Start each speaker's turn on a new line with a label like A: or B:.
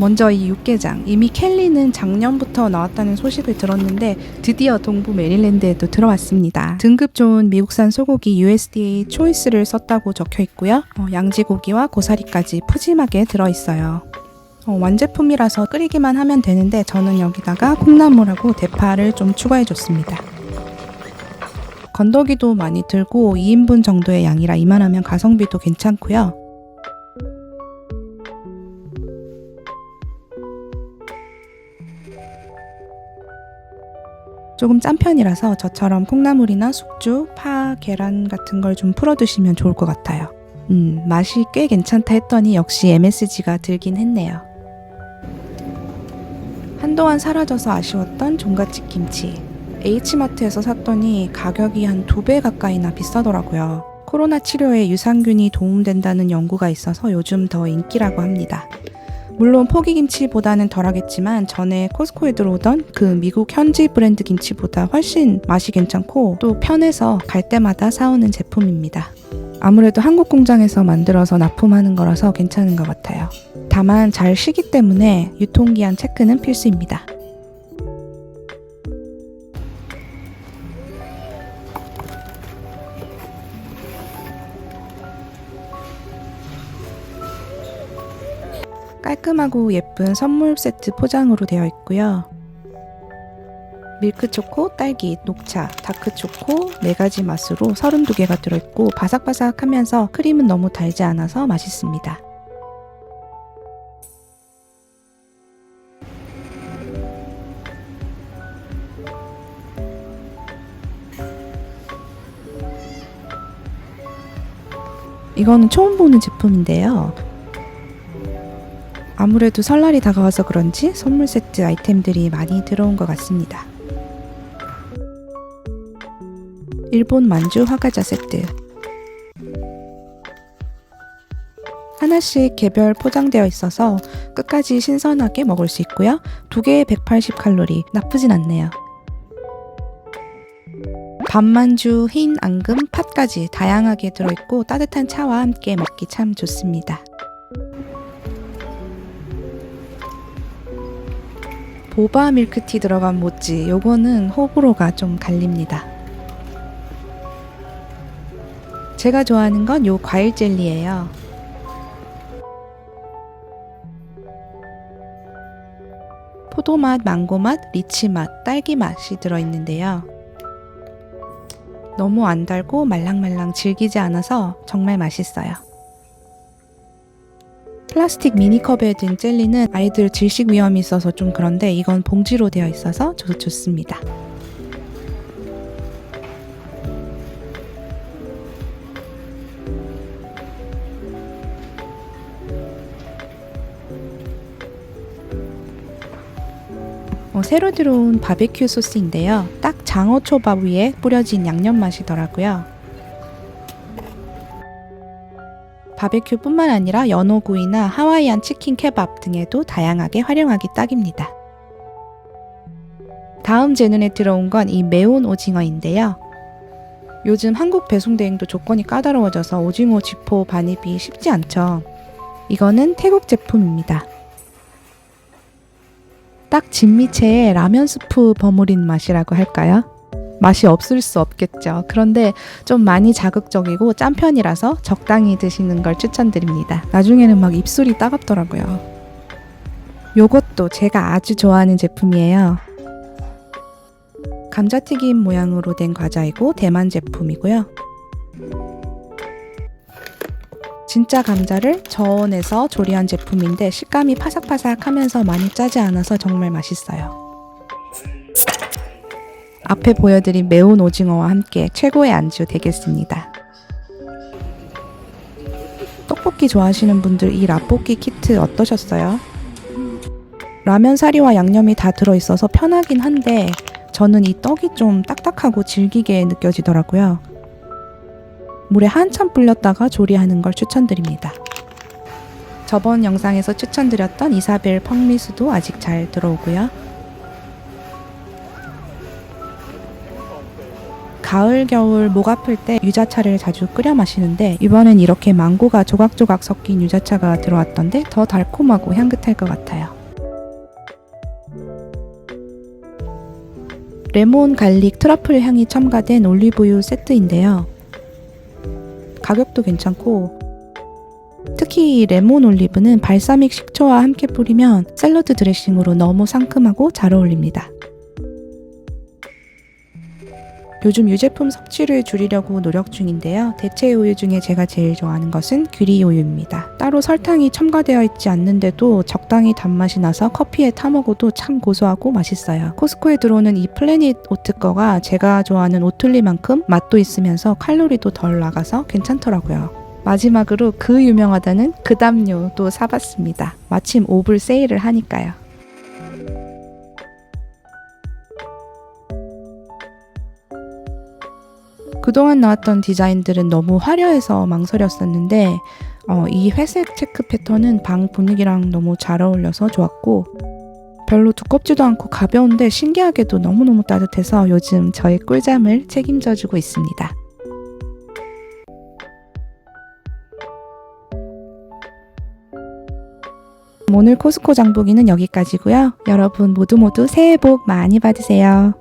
A: 먼저 이 육개장. 이미 켈리는 작년부터 나왔다는 소식을 들었는데 드디어 동부 메릴랜드에도 들어왔습니다. 등급 좋은 미국산 소고기 USDA 초이스를 썼다고 적혀 있고요. 어, 양지고기와 고사리까지 푸짐하게 들어 있어요. 어, 완제품이라서 끓이기만 하면 되는데 저는 여기다가 콩나물하고 대파를 좀 추가해 줬습니다. 건더기도 많이 들고 2인분 정도의 양이라 이만하면 가성비도 괜찮고요. 조금 짠 편이라서 저처럼 콩나물이나 숙주, 파, 계란 같은 걸 좀 풀어 드시면 좋을 것 같아요. 음, 맛이 꽤 괜찮다 했더니 역시 MSG가 들긴 했네요. 한동안 사라져서 아쉬웠던 종갓집 김치. H마트에서 샀더니 가격이 한 두 배 가까이나 비싸더라고요. 코로나 치료에 유산균이 도움된다는 연구가 있어서 요즘 더 인기라고 합니다. 물론 포기김치보다는 덜하겠지만 전에 코스코에 들어오던 그 미국 현지 브랜드 김치보다 훨씬 맛이 괜찮고 또 편해서 갈 때마다 사오는 제품입니다. 아무래도 한국 공장에서 만들어서 납품하는 거라서 괜찮은 것 같아요. 다만 잘 쉬기 때문에 유통기한 체크는 필수입니다. 깔끔하고 예쁜 선물 세트 포장으로 되어 있고요. 밀크초코, 딸기, 녹차, 다크초코 네 가지 맛으로 32개가 들어있고 바삭바삭하면서 크림은 너무 달지 않아서 맛있습니다. 이거는 처음 보는 제품인데요. 아무래도 설날이 다가와서 그런지 선물 세트 아이템들이 많이 들어온 것 같습니다. 일본 만주 화과자 세트. 하나씩 개별 포장되어 있어서 끝까지 신선하게 먹을 수 있고요. 두 개에 180칼로리, 나쁘진 않네요. 밤만주, 흰 앙금, 팥까지 다양하게 들어있고 따뜻한 차와 함께 먹기 참 좋습니다. 보바 밀크티 들어간 모찌 요거는 호불호가 좀 갈립니다. 제가 좋아하는 건 요 과일 젤리예요. 포도맛, 망고맛, 리치맛, 딸기맛이 들어있는데요. 너무 안 달고 말랑말랑 질기지 않아서 정말 맛있어요. 플라스틱 미니컵에 든 젤리는 아이들 질식 위험이 있어서 좀 그런데 이건 봉지로 되어 있어서 저도 좋습니다. 어, 새로 들어온 바베큐 소스인데요. 딱 장어초밥 위에 뿌려진 양념 맛이더라고요. 바베큐뿐만 아니라 연어구이나 하와이안 치킨 케밥 등에도 다양하게 활용하기 딱입니다. 다음 제 눈에 들어온 건 이 매운 오징어인데요. 요즘 한국 배송 대행도 조건이 까다로워져서 오징어 지포 반입이 쉽지 않죠. 이거는 태국 제품입니다. 딱 진미채에 라면 스프 버무린 맛이라고 할까요? 맛이 없을 수 없겠죠. 그런데 좀 많이 자극적이고 짠 편이라서 적당히 드시는 걸 추천드립니다. 나중에는 막 입술이 따갑더라고요. 요것도 제가 아주 좋아하는 제품이에요. 감자튀김 모양으로 된 과자이고 대만 제품이고요. 진짜 감자를 저온에서 조리한 제품인데 식감이 파삭파삭하면서 많이 짜지 않아서 정말 맛있어요. 앞에 보여드린 매운 오징어와 함께 최고의 안주 되겠습니다. 떡볶이 좋아하시는 분들 이 라볶이 키트 어떠셨어요? 라면 사리와 양념이 다 들어있어서 편하긴 한데 저는 이 떡이 좀 딱딱하고 질기게 느껴지더라고요. 물에 한참 불렸다가 조리하는 걸 추천드립니다. 저번 영상에서 추천드렸던 이사벨 펑리수도 아직 잘 들어오고요. 가을 겨울 목 아플 때 유자차를 자주 끓여 마시는데 이번엔 이렇게 망고가 조각조각 섞인 유자차가 들어왔던데 더 달콤하고 향긋할 것 같아요. 레몬 갈릭 트러플 향이 첨가된 올리브유 세트인데요. 가격도 괜찮고 특히 이 레몬 올리브는 발사믹 식초와 함께 뿌리면 샐러드 드레싱으로 너무 상큼하고 잘 어울립니다. 요즘 유제품 섭취를 줄이려고 노력 중인데요. 대체 우유 중에 제가 제일 좋아하는 것은 귀리 우유입니다. 따로 설탕이 첨가되어 있지 않는데도 적당히 단맛이 나서 커피에 타 먹어도 참 고소하고 맛있어요. 코스코에 들어오는 이 플래닛 오트 거가 제가 좋아하는 오틀리만큼 맛도 있으면서 칼로리도 덜 나가서 괜찮더라고요. 마지막으로 그 유명하다는 그 담요도 사봤습니다. 마침 오블 세일을 하니까요. 그동안 나왔던 디자인들은 너무 화려해서 망설였었는데 어, 이 회색 체크 패턴은 방 분위기랑 너무 잘 어울려서 좋았고 별로 두껍지도 않고 가벼운데 신기하게도 너무너무 따뜻해서 요즘 저의 꿀잠을 책임져주고 있습니다. 오늘 코스코 장보기는 여기까지고요. 여러분 모두 모두 새해 복 많이 받으세요.